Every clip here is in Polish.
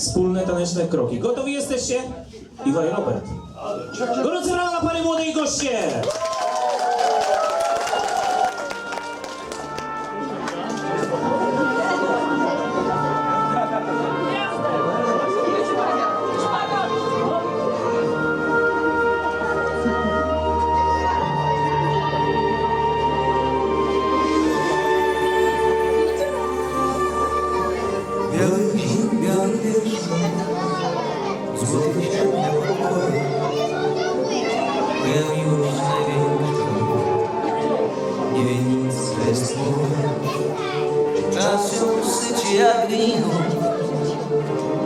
wspólne taneczne kroki. Gotowi jesteście? Iwa i Robert. Gorące brawa, panie młode i goście! Jak wino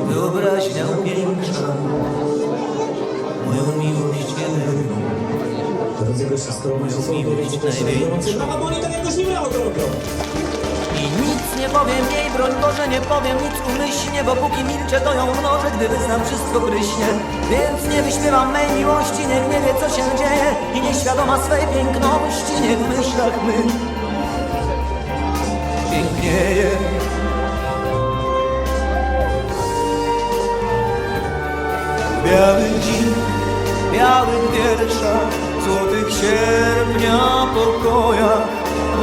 Wyobraźnia upiększa Moją miłość jedyną. Drodzy goście, skoro macie słowo, wiecie też gorące brawa, bo oni tak jakoś nie miało drogo. I nic nie powiem jej, broń Boże, nie powiem nic. Umyślnie Bo póki milczę, to ją mnożę, gdy wyznam wszystko pryśnie. Więc nie wyśpiewam mej miłości, niech nie wie, co się dzieje. I nieświadoma swej piękności, niech w myślach my. Pięknieje Biały dzień, biały wiersza Złotych sierpnia pokoja.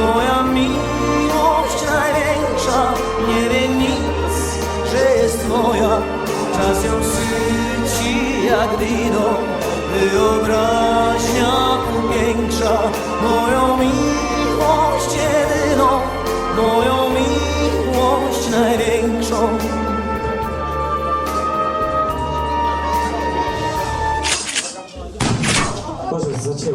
Moja miłość największa Nie wie nic, że jest moja. Czas ją syci jak wino Wyobraźnia upiększa Moją miłość jedyną Moją miłość największą Boże,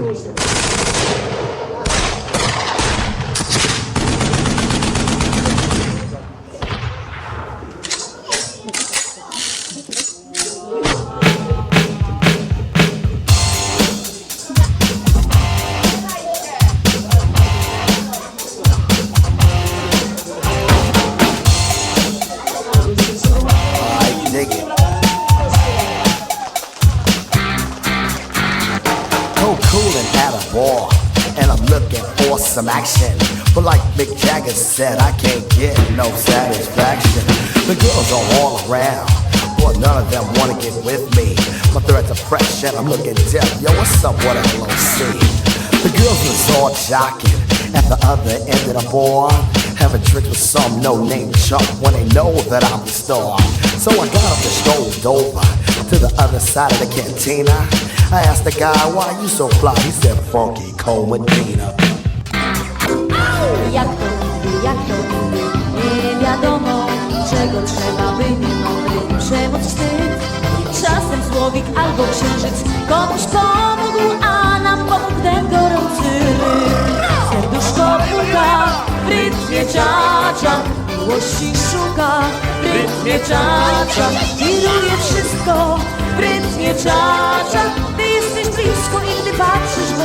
some action. But like Mick Jagger said, I can't get no satisfaction. The girls are all around, but none of them wanna get with me. My threads are fresh and I'm looking deaf. Yo, what's up, what LOC? The girls was all jocking at the other end of the bar. Having drinks with some no-name chump when they know that I'm the star. So I got up and strolled over to the other side of the cantina. I asked the guy, why you so fly? He said, funky cold Medina. Jak to nigdy, jak to nigdy Nie wiadomo, czego trzeba by minąć Przemoc, wstyd, czasem słowik albo księżyc Komuś pomógł, a nam pomógł ten gorący ryb. Serduszko puka, w rytmie czacza Miłości szuka, w rytmie czacza. Wiruje wszystko, w rytmie czacza. Ty jesteś blisko i gdy patrzysz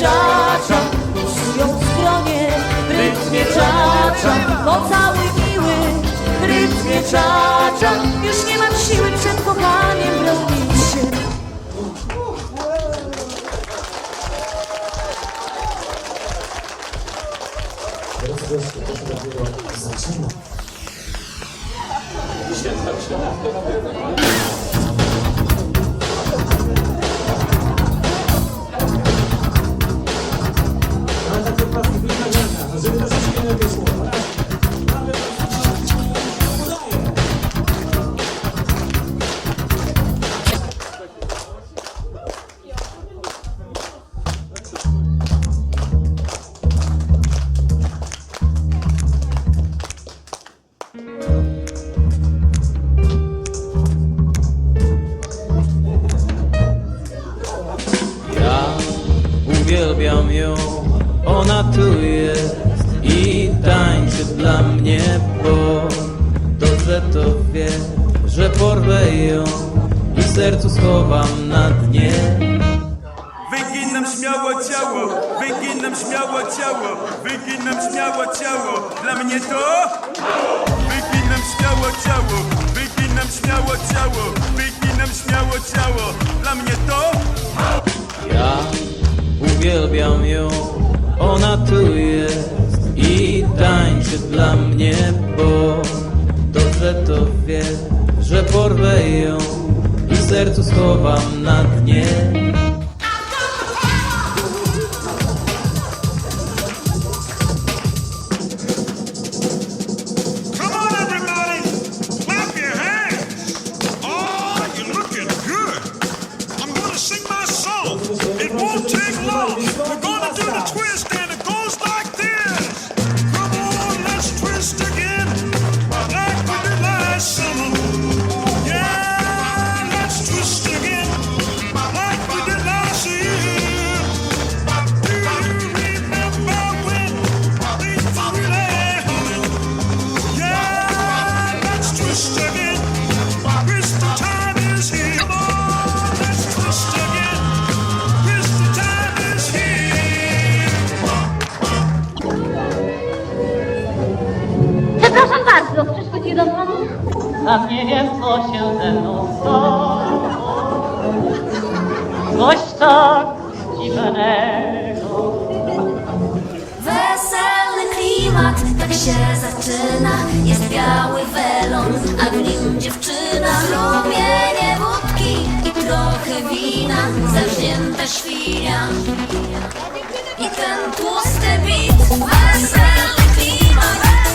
czacza Pulsują w skronie, w rytmie czacza Pocałuj miły, w rytmie czacza Już nie mam siły przed kochaniem bronić się. Dopiero zaczyna. Uwielbiam ją, ona tu jest i tańczy dla mnie, bo dobrze to wie, że porwę ją i sercu schowam na dnie. Wyginam śmiało ciało, wyginam śmiało ciało, wyginam śmiało ciało. Dla mnie to? Wyginam śmiało ciało, wyginam śmiało ciało, wyginam śmiało ciało. Dla mnie to? Ja uwielbiam ją, ona tu jest i tańczy dla mnie, bo dobrze to wie, że porwę ją i sercu schowam na dnie. Bardzo, przeszkodziłam panu? A nie wiem, co się ze mną stało. Coś tak dziwnego. Weselny klimat, tak się zaczyna. Jest biały welon, a w nim dziewczyna. Rumienie wódki i trochę wina. Zawzięta świnia. I ten tłusty bit. Weselny klimat